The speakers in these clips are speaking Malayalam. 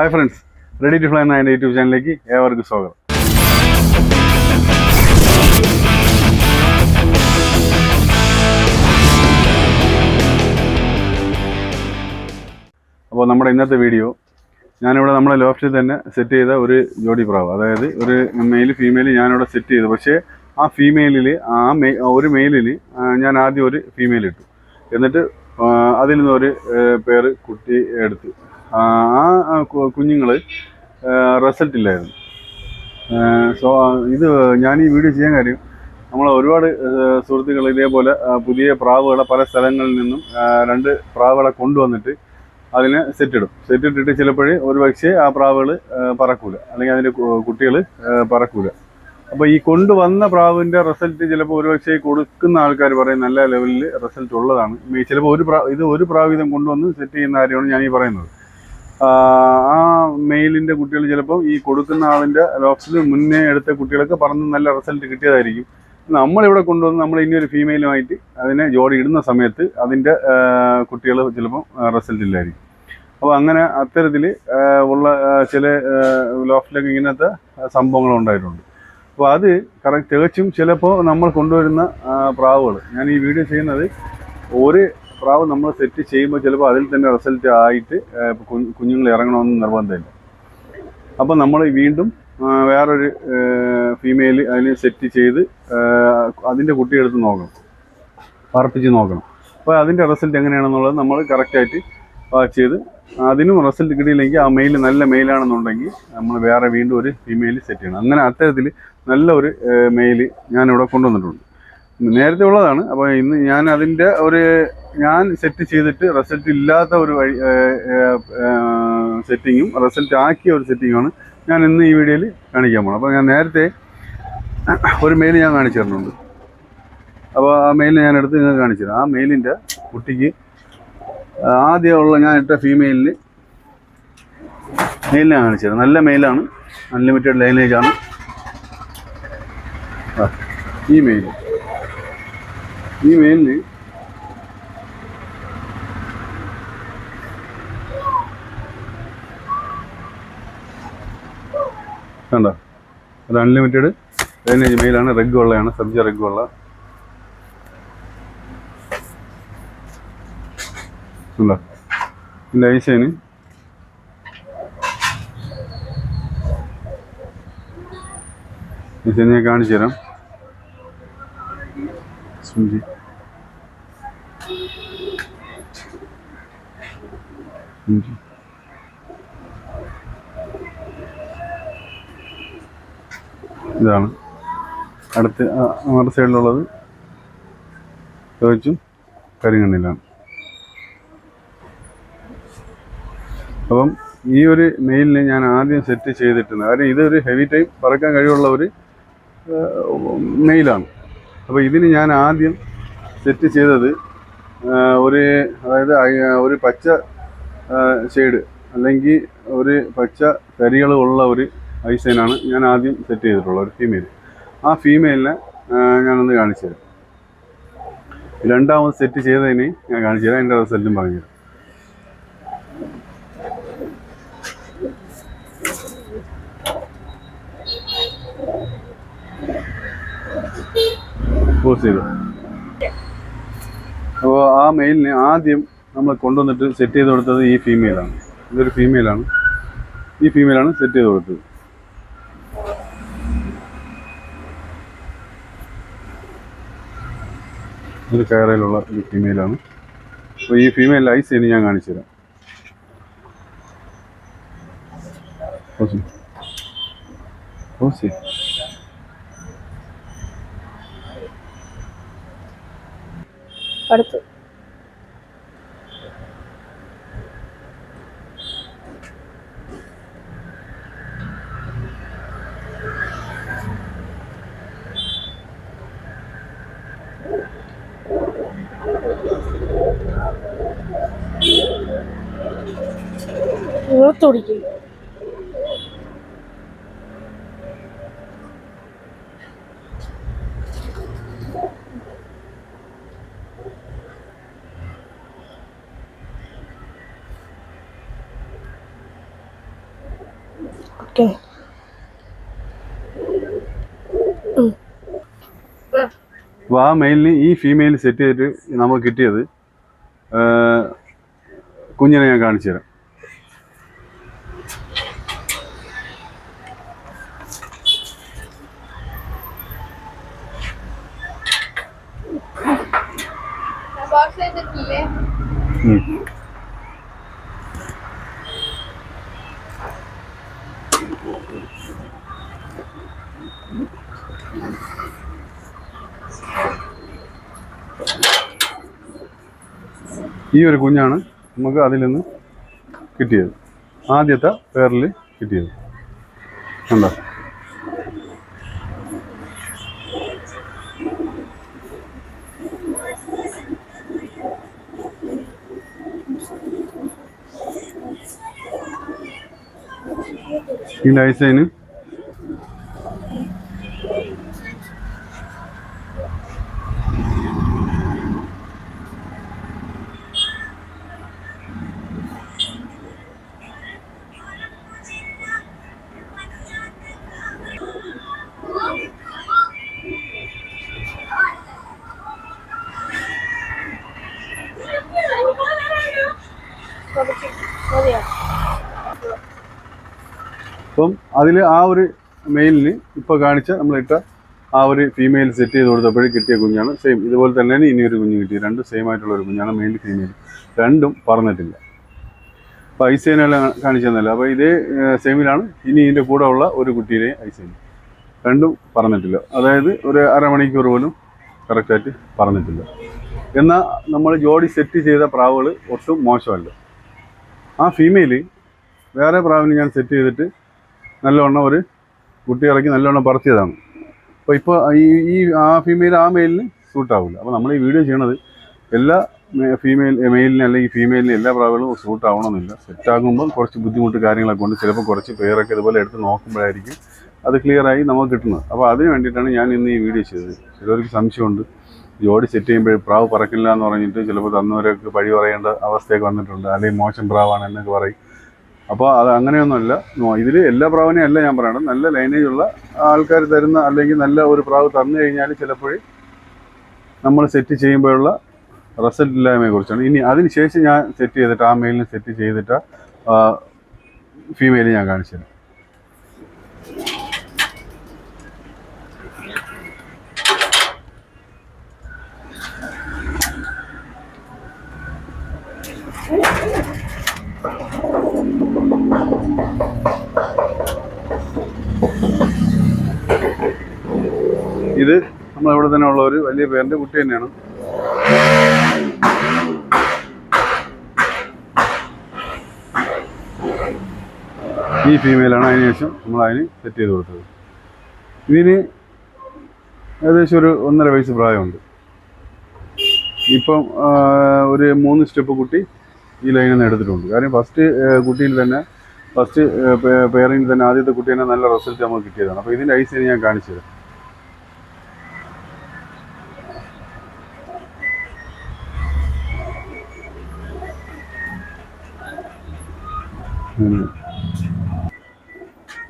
Hi friends ready to fly എന്ന എന്റെ യൂട്യൂബ് ചാനലിലേക്ക് ഏവർക്കും സ്വാഗതം. അപ്പോൾ നമ്മുടെ ഇന്നത്തെ വീഡിയോ ഞാനിവിടെ നമ്മുടെ ലോഫ്റ്റിൽ തന്നെ സെറ്റ് ചെയ്ത ഒരു ജോഡി പ്രാവ്. അതായത് ഒരു മെയിൽ ഫീമെയിൽ ഞാനിവിടെ സെറ്റ് ചെയ്തു. പക്ഷേ ആ ഫീമെയിലിൽ ആ മെയ് ഒരു മെയിലിൽ ഞാൻ ആദ്യം ഒരു ഫീമെയിൽ ഇട്ടു. എന്നിട്ട് അതിൽ നിന്ന് ഒരു പേര് കുട്ടി എടുത്തു. ആ കുഞ്ഞുങ്ങൾ റിസൾട്ട് ഇല്ലായിരുന്നു. സോ ഇത് ഞാൻ ഈ വീഡിയോ ചെയ്യാൻ കാര്യം നമ്മൾ ഒരുപാട് സുഹൃത്തുക്കൾ ഇതേപോലെ പുതിയ പ്രാവുകളെ പല സ്ഥലങ്ങളിൽ നിന്നും രണ്ട് പ്രാവുകളെ കൊണ്ടുവന്നിട്ട് അതിനെ സെറ്റ് ഇടും. സെറ്റ് ഇട്ടിട്ട് ചിലപ്പോഴേ ഒരു പക്ഷേ ആ പ്രാവുകൾ പറക്കൂല. അല്ലെങ്കിൽ അതിന്റെ കുട്ടികൾ പറക്കൂല. അപ്പോൾ ഈ കൊണ്ടുവന്ന പ്രാവിന്റെ റിസൾട്ട് ചിലപ്പോൾ ഒരുപക്ഷേ കൊടുക്കുന്ന ആൾക്കാർ പറയും നല്ല ലെവലിൽ റിസൾട്ട് ഉള്ളതാണ്. ചിലപ്പോൾ ഒരു പ്രാ ഇത് ഒരു പ്രാവ് വീതം കൊണ്ടുവന്ന് സെറ്റ് ചെയ്യുന്ന കാര്യമാണ് ഞാൻ ഈ പറയുന്നത്. ആ, മെയിലിന്റെ കുട്ടികൾ ചിലപ്പോൾ ഈ കൊടുക്കുന്ന ആളിന്റെ ലോക്സിൽ മുന്നേ എടുത്ത കുട്ടികൾക്ക് പറഞ്ഞ് നല്ല റിസൾട്ട് കിട്ടിയതായിരിക്കും. നമ്മളിവിടെ കൊണ്ടുവന്ന് നമ്മൾ ഇനി ഒരു ഫീമെയിലുമായിട്ട് അതിനെ ജോഡി ഇടുന്ന സമയത്ത് അതിന്റെ കുട്ടികൾ ചിലപ്പോൾ റിസൾട്ട് ഇല്ലായിരിക്കും. അപ്പോൾ അങ്ങനെ അത്തരത്തിൽ ഉള്ള ചില ലോഫ്റ്റിലൊക്കെ ഇങ്ങനത്തെ സംഭവങ്ങൾ ഉണ്ടായിട്ടുണ്ട്. അപ്പോൾ അത് കറക്റ്റ് തികച്ചും ചിലപ്പോൾ നമ്മൾ കൊണ്ടുവരുന്ന പ്രാവുകൾ. ഞാൻ ഈ വീഡിയോ ചെയ്യുന്നത് ഒരു പ്രാവ് നമ്മൾ സെറ്റ് ചെയ്യുമ്പോൾ ചിലപ്പോൾ അതിൽ തന്നെ റിസൾട്ട് ആയിട്ട് കുഞ്ഞുങ്ങൾ ഇറങ്ങണമെന്ന് നിർബന്ധമില്ല. അപ്പോൾ നമ്മൾ വീണ്ടും വേറൊരു ഫീമെയിൽ അതിന് സെറ്റ് ചെയ്ത് അതിന്റെ കുട്ടിയെടുത്ത് നോക്കണം. പറപ്പിച്ച് നോക്കണം. അപ്പോൾ അതിന്റെ റിസൾട്ട് എങ്ങനെയാണെന്നുള്ളത് നമ്മൾ കറക്റ്റായിട്ട് വാച്ച് ചെയ്ത് അതിനും റിസൾട്ട് കിട്ടിയില്ലെങ്കിൽ ആ മെയിൽ നല്ല മെയിലാണെന്നുണ്ടെങ്കിൽ നമ്മൾ വേറെ വീണ്ടും ഒരു ഫീമെയിൽ സെറ്റ് ചെയ്യണം. അങ്ങനെ അത്തരത്തിൽ നല്ല ഒരു മെയിൽ ഞാനിവിടെ കൊണ്ടുവന്നിട്ടുണ്ട്. നേരത്തെ ഉള്ളതാണ്. അപ്പോൾ ഇന്ന് ഞാൻ അതിന്റെ ഒരു ഞാൻ സെറ്റ് ചെയ്തിട്ട് റിസൾട്ട് ഇല്ലാത്ത ഒരു വഴി സെറ്റിങ്ങും റിസൾട്ട് ആക്കിയ ഒരു സെറ്റിങ്ങാണ് ഞാൻ ഇന്ന് ഈ വീഡിയോയിൽ കാണിക്കാൻ പോകണം അപ്പോൾ ഞാൻ നേരത്തെ ഒരു മെയിൽ ഞാൻ കാണിച്ചു തരുന്നുണ്ട് അപ്പോൾ ആ മെയിൽ ഞാൻ എടുത്ത് നിങ്ങൾക്ക് കാണിച്ചു തരാം. ആ മെയിലിന്റെ കുട്ടിക്ക് ആദ്യമുള്ള ഞാൻ ഇട്ട ഫീമെയിലിന് മെയിലിനെ കാണിച്ചു തരാം. നല്ല മെയിലാണ്. അൺലിമിറ്റഡ് ലൈനേജാണ് ഈ മെയിൽ ഈ കണ്ടോ? അത് അൺലിമിറ്റഡ് അതിന് ഇമെയിലാണ് റെഗ് ഉള്ളതാണ്. സബ്ജ റെഗ് ഉള്ള. ഉണ്ടോ? ഇതിന്റെ ഐസേന് ഐസേൻ ഞാൻ കാണിച്ചു തരാം. സുഞ്ചി. ഇതാണ്. അടുത്ത് നമ്മുടെ സൈഡിലുള്ളത് ചോദിച്ചും കരിങ്ങണ്ണിലാണ് അപ്പം ഈ ഒരു മെയിലിനെ ഞാൻ ആദ്യം സെറ്റ് ചെയ്തിട്ടുണ്ട്. കാര്യം ഇതൊരു ഹെവി ടൈം പറക്കാൻ കഴിവുള്ള ഒരു മെയിലാണ്. അപ്പോൾ ഇതിന് ഞാൻ ആദ്യം സെറ്റ് ചെയ്തത് ഒരു അതായത് ഒരു പച്ച ഷെയ്ഡ് അല്ലെങ്കിൽ ഒരു പച്ച കരികൾ ഉള്ള ഒരു ഐസൈനാണ് ഞാൻ ആദ്യം സെറ്റ് ചെയ്തിട്ടുള്ളത് ഒരു ഫീമെയിൽ. ആ ഫീമെയിലിനെ ഞാനൊന്ന് കാണിച്ചു തരാം രണ്ടാമത് സെറ്റ് ചെയ്തതിന് ഞാൻ കാണിച്ചു തരാം എന്റെ റിസൾട്ടും പറഞ്ഞു പോസ് ചെയ്തു. അപ്പോൾ ആ മെയിലിനെ ആദ്യം നമ്മൾ കൊണ്ടുവന്നിട്ട് സെറ്റ് ചെയ്ത് കൊടുത്തത് ഈ ഫീമെയിലാണ് ഇതൊരു ഫീമെയിലാണ് ഈ ഫീമെയിലാണ് സെറ്റ് ചെയ്ത് കൊടുത്തത്. ഇത് കയറയിലുള്ള ഒരു ഫീമെയിലാണ് അപ്പോൾ ഈ ഫീമെയിൽ ഐസ് ഇനി ഞാൻ കാണിച്ചു തരാം. പോസ് ചെയ്യ്. പോസ് ചെയ്യ്. അടുത്ത്. ഓർത്തൊടിക്കും ഓക്കെ അപ്പോൾ ആ മെയിലിന് ഈ ഫീമെയിൽ സെറ്റ് ചെയ്തിട്ട് നമുക്ക് കിട്ടിയത് കുഞ്ഞിനെ ഞാൻ കാണിച്ചു തരാം. ഉം. ഈ ഒരു കുഞ്ഞാണ് നമുക്ക് അതിൽ നിന്ന് കിട്ടിയത്. ആദ്യത്തെ പേരിൽ കിട്ടിയത്. എന്താ ഈ ലൈസൈന് മതിയോ അപ്പം അതിൽ ആ ഒരു മെയിലിന് ഇപ്പോൾ കാണിച്ച നമ്മളിട്ട ആ ഒരു ഫീമെയിൽ സെറ്റ് ചെയ്ത് കൊടുത്തപ്പോഴേ കിട്ടിയ കുഞ്ഞാണ്. സെയിം ഇതുപോലെ തന്നെ ഇനി ഒരു കുഞ്ഞ് കിട്ടി രണ്ടും സെയിം ആയിട്ടുള്ള ഒരു കുഞ്ഞാണ് മെയിൽ ഫീമെയിൽ രണ്ടും പറഞ്ഞിട്ടില്ല. അപ്പോൾ ഐസേനെല്ലാം കാണിച്ചു തന്നല്ലോ അപ്പോൾ ഇതേ സെയിമിലാണ് ഇനി ഇതിന്റെ കൂടെ ഉള്ള ഒരു കുട്ടിയിലെ ഐസൈൻ രണ്ടും പറഞ്ഞിട്ടില്ല. അതായത് ഒരു അരമണിക്കൂർ പോലും കറക്റ്റായിട്ട് പറഞ്ഞിട്ടില്ല. എന്നാൽ നമ്മൾ ജോഡി സെറ്റ് ചെയ്ത പ്രാവുകൾ ഒട്ടും മോശമല്ല. ആ ഫീമെയിൽ വേറെ പ്രാവിന് ഞാൻ സെറ്റ് ചെയ്തിട്ട് നല്ലവണ്ണം ഒരു കുട്ടി ഇറക്കി നല്ലവണ്ണം പറത്തിയതാണ്. അപ്പോൾ ഇപ്പോൾ ഈ ഈ ആ ഫീമെയിൽ ആ മെയിലിന് സൂട്ടാവില്ല അപ്പോൾ നമ്മൾ ഈ വീഡിയോ ചെയ്യണത് എല്ലാ ഫീമെയിൽ മെയിലിന് അല്ലെങ്കിൽ ഫീമെയിലിന് എല്ലാ പ്രാവുകളും സൂട്ട് ആവണമെന്നില്ല. സെറ്റാകുമ്പോൾ കുറച്ച് ബുദ്ധിമുട്ട് കാര്യങ്ങളൊക്കെ ഉണ്ട്. ചിലപ്പോൾ കുറച്ച് പേരൊക്കെ ഇതുപോലെ എടുത്ത് നോക്കുമ്പോഴായിരിക്കും അത് ക്ലിയറായി നമുക്ക് കിട്ടുന്നത്. അപ്പോൾ അതിന് വേണ്ടിയിട്ടാണ് ഞാൻ ഇന്ന് ഈ വീഡിയോ ചെയ്തത്. ചിലർക്ക് സംശയമുണ്ട്. ജോഡി സെറ്റ് ചെയ്യുമ്പോൾ പ്രാവ് പറക്കില്ല എന്ന് പറഞ്ഞിട്ട് ചിലപ്പോൾ തന്നവരൊക്കെ പഴി പറയേണ്ട അവസ്ഥയൊക്കെ വന്നിട്ടുണ്ട്. അല്ലെങ്കിൽ മോശം പ്രാവാണ് എന്നൊക്കെ പറയും. അപ്പോൾ അത് അങ്ങനെയൊന്നുമല്ല. ഇതിൽ എല്ലാ പ്രാവിനെയും അല്ല ഞാൻ പറയണം നല്ല ലൈനേജ് ഉള്ള ആൾക്കാർ തരുന്ന അല്ലെങ്കിൽ നല്ല ഒരു പ്രാവ് തന്നു കഴിഞ്ഞാൽ ചിലപ്പോൾ നമ്മൾ സെറ്റ് ചെയ്യുമ്പോഴുള്ള റിസൾട്ട് ഇല്ലായ്മയെ കുറിച്ചാണ്. ഇനി അതിന് ശേഷം ഞാൻ സെറ്റ് ചെയ്തിട്ട് ആ മെയിലിന് സെറ്റ് ചെയ്തിട്ട് ഫീമെയിൽ ഞാൻ കാണിച്ചു തരാം ഇത് നമ്മളിവിടെ തന്നെ ഉള്ള ഒരു വലിയ പേരിന്റെ കുട്ടി തന്നെയാണ്. ഈ ഫീമെയിലാണ് അതിന് ശേഷം നമ്മൾ അതിന് സെറ്റ് ചെയ്ത് കൊടുത്തത്. ഇതിന് ഏകദേശം ഒരു ഒന്നര വയസ്സ് പ്രായമുണ്ട്. ഇപ്പം ഒരു മൂന്ന് സ്റ്റെപ്പ് കുട്ടി ഈ ലൈനിൽ നിന്ന് എടുത്തിട്ടുണ്ട്. കാര്യം ഫസ്റ്റ് കുട്ടിയിൽ തന്നെ ഫസ്റ്റ് പേരിൽ തന്നെ ആദ്യത്തെ കുട്ടി തന്നെ നല്ല റിസൾട്ട് നമുക്ക് കിട്ടിയതാണ്. അപ്പോൾ ഇതിന്റെ ഐസിന് ഞാൻ കാണിച്ചു തരാം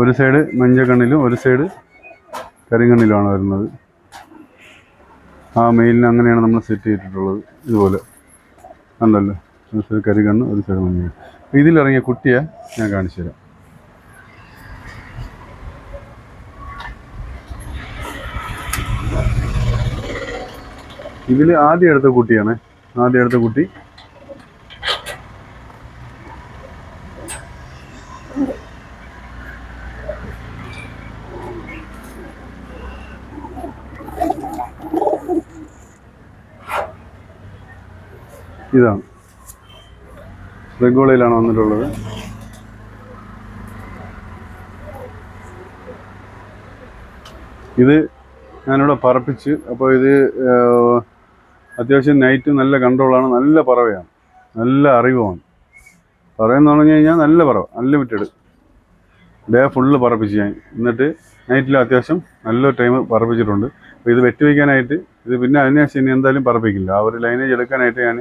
ഒരു സൈഡ് മഞ്ഞക്കണ്ണിലും ഒരു സൈഡ് കരിങ്കണ്ണിലുമാണ് വരുന്നത്. ആ മെയിലിന് അങ്ങനെയാണ് നമ്മൾ സെറ്റ് ചെയ്തിട്ടുള്ളത് ഇതുപോലെ. ഉണ്ടല്ലോ ഒരു സൈഡ് കരികണ്ണ് ഒരു സൈഡ് മഞ്ഞ ഇതിലിറങ്ങിയ കുട്ടിയെ ഞാൻ കാണിച്ചു തരാം. ഇതിൽ ആദ്യം എടുത്ത കുട്ടിയാണ്. ആദ്യം എടുത്ത കുട്ടി ഇതാണ്. റെഗോളയിലാണ് വന്നിട്ടുള്ളത്. ഇത് ഞാനിവിടെ പറപ്പിച്ച് അപ്പോൾ ഇത് അത്യാവശ്യം നൈറ്റ് നല്ല കൺട്രോളാണ് നല്ല പറവയാണ് നല്ല അറിവുമാണ് പറയെന്ന് പറഞ്ഞു കഴിഞ്ഞാൽ നല്ല പറവ അൺലിമിറ്റഡ് ഡേ ഫുള്ള് പറപ്പിച്ച് ഞാൻ എന്നിട്ട് നൈറ്റിൽ അത്യാവശ്യം നല്ല ടൈം പറപ്പിച്ചിട്ടുണ്ട്. അപ്പോൾ ഇത് വെട്ടി വയ്ക്കാനായിട്ട് ഇത് പിന്നെ അതിനുശേഷം ഇനി എന്തായാലും പറപ്പിക്കില്ല. ആ ഒരു ലൈനേജ് എടുക്കാനായിട്ട് ഞാൻ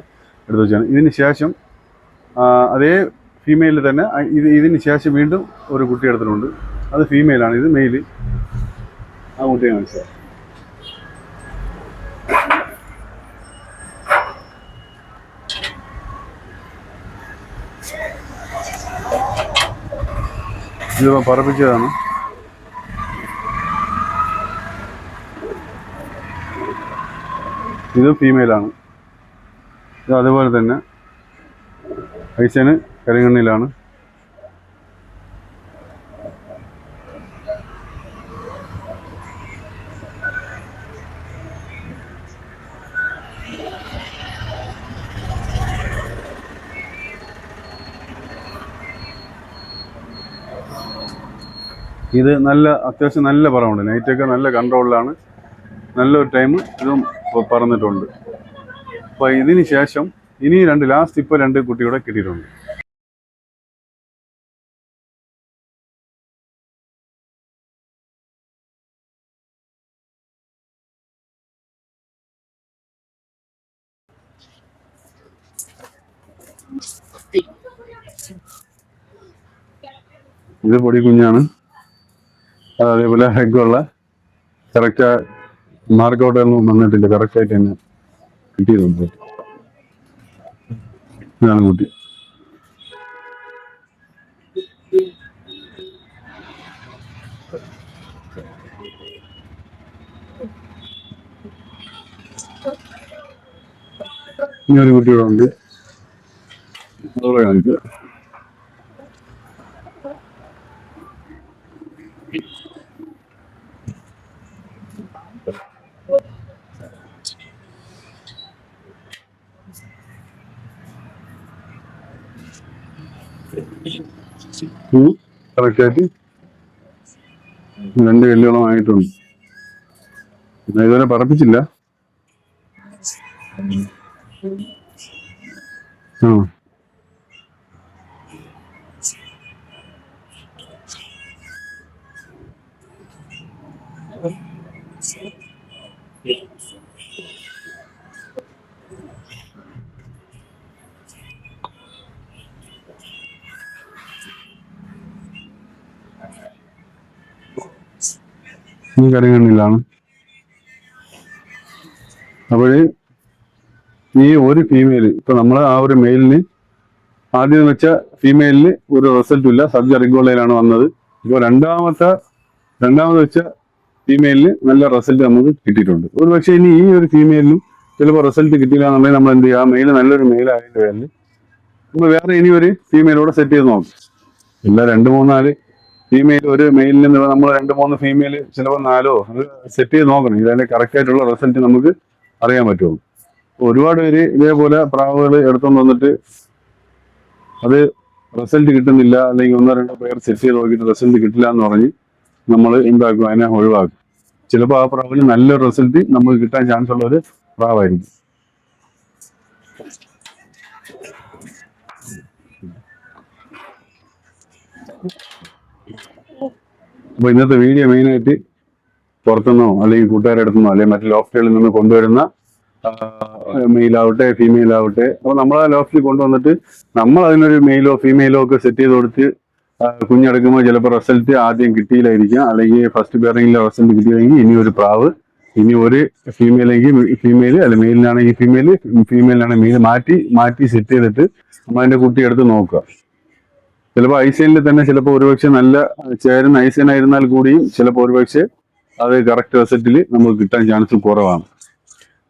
എടുത്തു വെച്ചാണ്. ഇതിന് ശേഷം അതേ ഫീമെയിൽ തന്നെ ഇത് ഇതിന് ശേഷം വീണ്ടും ഒരു കുട്ടി എടുത്തിട്ടുണ്ട്. അത് ഫീമെയിലാണ് ഇത് മെയിൽ ആ കുട്ടിയെ കാണിച്ചത് ഇതിപ്പോ പറപ്പിച്ചതാണ്. ഇത് ഫീമെയിലാണ് അതുപോലെ തന്നെ ഐസന് കരിങ്ങണ്ണിലാണ് ഇത് നല്ല അത്യാവശ്യം നല്ല പറവുണ്ട് നൈറ്റൊക്കെ നല്ല കൺട്രോളിലാണ് നല്ലൊരു ടൈം ഇതും പറന്നിട്ടുണ്ട് അപ്പോൾ ഇതിന് ശേഷം ഇനി രണ്ട് ലാസ്റ്റ് ഇപ്പോൾ രണ്ട് കുട്ടികളെ കിട്ടിയിട്ടുണ്ട്. ഇത് പൊടി കുഞ്ഞാണ്. അത് അതേപോലെ ഹെഗുള്ള കറക്റ്റ് മാർക്കൗട്ടൊന്നും വന്നിട്ടില്ല. കറക്റ്റായിട്ട് തന്നെ കിട്ടിയതുണ്ട്. ഇതാണ് കുട്ടി. ഇനി ഒരു കുട്ടി കറക്റ്റായിട്ട് രണ്ട് കല്ലുകളും ആയിട്ടുണ്ട് പിന്നെ ഇതുവരെ പറപ്പിച്ചില്ല. ആ. ഈ കരകണ്ണിലാണ് അപ്പോൾ ഈ ഒരു ഫീമെയിൽ ഇപ്പൊ നമ്മൾ ആ ഒരു മെയിലിന് ആദ്യം വെച്ച ഫീമെയിലിന് ഒരു റിസൾട്ടും ഇല്ല. സബ് റിഗോളയിലാണ് വന്നത്. ഇപ്പോൾ രണ്ടാമത്തെ രണ്ടാമത് വെച്ച ഫീമെയിലിന് നല്ല റിസൾട്ട് നമുക്ക് കിട്ടിയിട്ടുണ്ട്. ഒരു പക്ഷേ ഇനി ഈ ഒരു ഫീമെയിലിനും ചിലപ്പോൾ റിസൾട്ട് കിട്ടിയില്ല എന്നുണ്ടെങ്കിൽ നമ്മൾ എന്ത് ചെയ്യുക മെയിൽ നല്ലൊരു മെയിൽ ആയതിന്റെ പേരിൽ നമ്മൾ വേറെ ഇനി ഒരു ഫീമെയിലൂടെ സെറ്റ് ചെയ്ത് നോക്കും. ഇല്ല രണ്ട് മൂന്നാൽ ഫീമെയിൽ ഒരു മെയിലിൽ നിന്ന് നമ്മൾ രണ്ട് മൂന്ന് ഫീമെയിൽ ചിലപ്പോൾ നാലോ സെറ്റ് ചെയ്ത് നോക്കണം. ഇതിന്റെ കറക്റ്റ് ആയിട്ടുള്ള റിസൾട്ട് നമുക്ക് അറിയാൻ പറ്റുള്ളൂ. ഒരുപാട് പേര് ഇതേപോലെ പ്രാവുകൾ എടുത്തുകൊണ്ട് വന്നിട്ട് അത് റിസൾട്ട് കിട്ടുന്നില്ല അല്ലെങ്കിൽ ഒന്നോ രണ്ടോ പേർ സെറ്റ് ചെയ്ത് നോക്കിയിട്ട് റിസൾട്ട് കിട്ടില്ല എന്ന് പറഞ്ഞ് നമ്മൾ എന്താക്കും അതിനെ ഒഴിവാക്കും. ചിലപ്പോൾ ആ പ്രാവിന് നല്ലൊരു റിസൾട്ട് നമുക്ക് കിട്ടാൻ ചാൻസ് ഉള്ള ഒരു പ്രാവായിരിക്കും. അപ്പൊ ഇന്നത്തെ വീഡിയോ മെയിനായിട്ട് പുറത്തുനിന്നോ അല്ലെങ്കിൽ കൂട്ടുകാരുടെ അടുത്തുനിന്നോ അല്ലെങ്കിൽ മറ്റു ലോഫ്റ്റുകളിൽ നിന്ന് കൊണ്ടുവരുന്ന മെയിൽ ആവട്ടെ ഫീമെയിൽ ആവട്ടെ അപ്പോൾ നമ്മൾ ആ ലോഫ്റ്റിൽ കൊണ്ടുവന്നിട്ട് നമ്മൾ അതിനൊരു മെയിലോ ഫീമെയിലോ ഒക്കെ സെറ്റ് ചെയ്ത് കൊടുത്ത് കുഞ്ഞെടുക്കുമ്പോൾ ചിലപ്പോൾ റിസൾട്ട് ആദ്യം കിട്ടിയില്ലായിരിക്കാം. അല്ലെങ്കിൽ ഫസ്റ്റ് പേരെങ്കിലും റിസൾട്ട് കിട്ടിയില്ലെങ്കിൽ ഇനി ഒരു പ്രാവ് ഇനി ഒരു ഫീമെയിലെങ്കിൽ ഫീമെയിൽ അല്ല മെയിലിനാണെങ്കിൽ ഫീമെയിൽ ഫീമെയിലാണെങ്കിൽ മെയിൽ മാറ്റി മാറ്റി സെറ്റ് ചെയ്തിട്ട് നമ്മൾ അതിന്റെ കുട്ടി എടുത്ത് നോക്കുക. ചിലപ്പോൾ ഐസൈനിൽ തന്നെ ചിലപ്പോൾ ഒരുപക്ഷെ നല്ല ചേരുന്ന ഐസൈൻ ആയിരുന്നാൽ കൂടിയും ചിലപ്പോൾ ഒരുപക്ഷെ അത് കറക്റ്റ് റിസൾട്ടിൽ നമുക്ക് കിട്ടാൻ ചാൻസ് കുറവാണ്.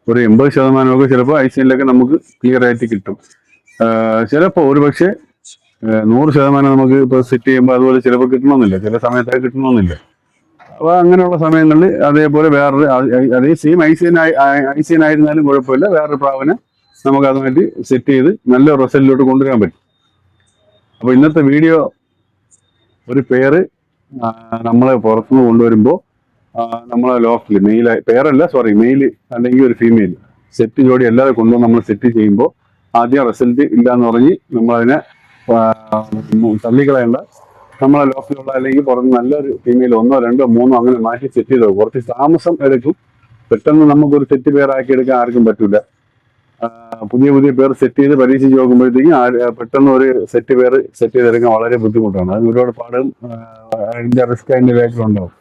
ഒരു എൺപത് ശതമാനമൊക്കെ ചിലപ്പോൾ ഐസൈനിലൊക്കെ നമുക്ക് ക്ലിയർ ആയിട്ട് കിട്ടും. ചിലപ്പോൾ ഒരുപക്ഷെ നൂറ് ശതമാനം നമുക്ക് ഇപ്പോൾ സെറ്റ് ചെയ്യുമ്പോൾ അതുപോലെ ചിലപ്പോൾ കിട്ടണമെന്നില്ല. ചില സമയത്തൊക്കെ കിട്ടണമെന്നില്ല. അപ്പോൾ അങ്ങനെയുള്ള സമയങ്ങളിൽ അതേപോലെ വേറൊരു അതേ സെയിം ഐസൈൻ ഐസൈൻ ആയിരുന്നാലും കുഴപ്പമില്ല. വേറൊരു പ്രാവിനെ നമുക്ക് അതുമായിട്ട് സെറ്റ് ചെയ്ത് നല്ല റിസൾട്ടിലോട്ട് കൊണ്ടുവരാൻ പറ്റും. അപ്പോൾ ഇന്നത്തെ വീഡിയോ ഒരു പേര് നമ്മളെ പുറത്തുനിന്ന് കൊണ്ടുവരുമ്പോൾ നമ്മളെ ലോക്കൽ മെയിൽ പേരല്ല സോറി മെയിൽ അല്ലെങ്കിൽ ഒരു ഫീമെയിൽ സെറ്റ് ജോഡി അല്ലാതെ കൊണ്ടുവന്ന് നമ്മൾ സെറ്റ് ചെയ്യുമ്പോൾ ആദ്യം റിസൾട്ട് ഇല്ല എന്ന് പറഞ്ഞ് നമ്മളതിനെ തള്ളിക്കളയേണ്ട. നമ്മളെ ലോക്കലുള്ള അല്ലെങ്കിൽ പുറത്ത് നല്ലൊരു ഫീമെയിൽ ഒന്നോ രണ്ടോ മൂന്നോ അങ്ങനെ മാറ്റി സെറ്റ് ചെയ്തോ. കുറച്ച് താമസം എടുക്കും. പെട്ടെന്ന് നമുക്കൊരു സെറ്റ് പേരാക്കി എടുക്കാൻ ആർക്കും പറ്റൂല. പുതിയ പുതിയ പേർ സെറ്റ് ചെയ്ത് പരീക്ഷിച്ച് നോക്കുമ്പോഴത്തേക്കും പെട്ടെന്ന് ഒരു സെറ്റ് പേര് സെറ്റ് ചെയ്തെടുക്കാൻ വളരെ ബുദ്ധിമുട്ടാണ്. അതിന് ഒരുപാട് പാടും അതിന്റെ റിസ്ക് അതിന്റെ ബാക്കിലുണ്ടാവും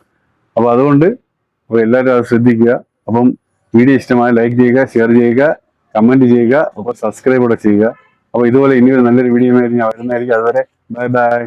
അപ്പോൾ അതുകൊണ്ട് അപ്പോൾ എല്ലാവരും അത് ശ്രദ്ധിക്കുക. അപ്പം വീഡിയോ ഇഷ്ടമായ ലൈക്ക് ചെയ്യുക ഷെയർ ചെയ്യുക കമന്റ് ചെയ്യുക അപ്പോൾ സബ്സ്ക്രൈബ് കൂടെ ചെയ്യുക. അപ്പോൾ ഇതുപോലെ ഇനി ഒരു നല്ലൊരു വീഡിയോ ഞാൻ വരുന്നതായിരിക്കും. അതുവരെ ബൈ ബൈ